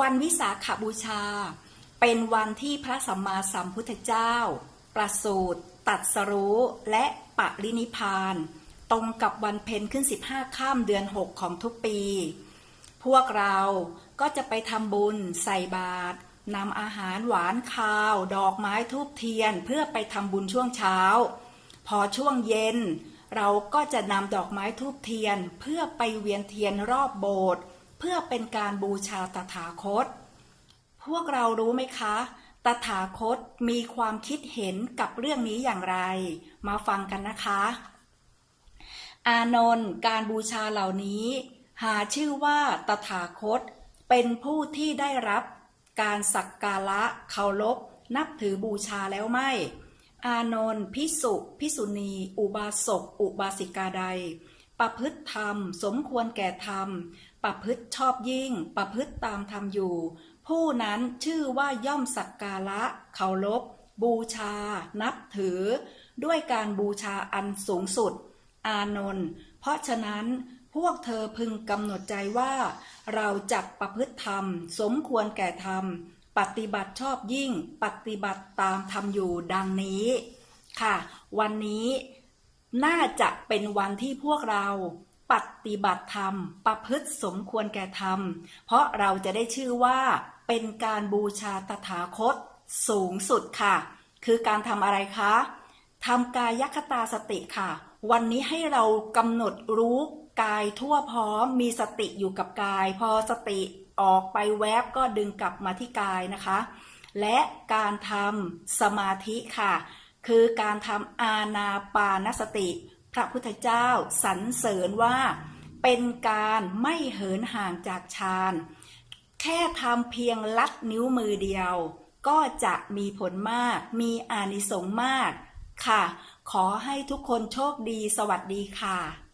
วันวิสาขบูชา เป็นวันที่พระสัมมาสัมพุทธเจ้า ประสูติตัดสรู้และปรินิพพาน ตรงกับวันเพ็ญขึ้น 15ข้ามเดือน 6 ของทุกปี พวกเราก็จะไปทำบุญใส่บาตรนำอาหารหวานคาว ดอกไม้ทูบเทียนเพื่อไปทำบุญช่วงเช้า พอช่วงเย็น เราก็จะนำดอกไม้ทูบเทียนเพื่อไปเวียนเทียนรอบโบสถ์ เพื่อเป็นการบูชาตถาคต พวกเรารู้ไหมคะ ตถาคตมีความคิดเห็นกับเรื่องนี้อย่างไร มาฟังกันนะคะ อานนท์การบูชาเหล่านี้ หาชื่อว่าตถาคต เป็นผู้ที่ได้รับการสักการะเคารพนับถือบูชาแล้วไม่ อานนท์พิสุพิสุณี อุบาสก อุบาสิกาใด ประพฤติธรรม สมควรแก่ธรรม ประพฤติชอบยิ่ง ประพฤติตามธรรมอยู่ ผู้นั้นชื่อว่าย่อมสักการะเคารพบูชา นับถือ ด้วยการบูชาอันสูงสุด อานนท์เพราะฉะนั้นพวกเธอพึงกำหนดใจว่า เราจักประพฤติธรรม สมควรแก่ธรรม ปฏิบัติชอบยิ่ง ปฏิบัติตามธรรมอยู่ดังนี้ ค่ะ วันนี้ น่าจะเป็นวันที่พวกเราปฏิบัติธรรม ประพฤติสมควรแก่ธรรม เพราะเราจะได้ชื่อว่าเป็นการบูชาตถาคตสูงสุดค่ะ คือการทำอะไรคะทำกายคตาสติค่ะ วันนี้ให้เรากำหนดรู้กายทั่วพร้อมมีสติอยู่กับกาย พอสติออกไปแวบก็ดึงกลับมาที่กายนะคะ และการทำสมาธิค่ะ คือการทำอาณาปานสติ พระพุทธเจ้าสรรเสริญว่า เป็นการไม่เหินห่างจากฌานแค่ทำเพียงลัดนิ้วมือเดียว ก็จะมีผลมาก มีอานิสงส์มาก ค่ะ ขอให้ทุกคนโชคดีสวัสดีค่ะ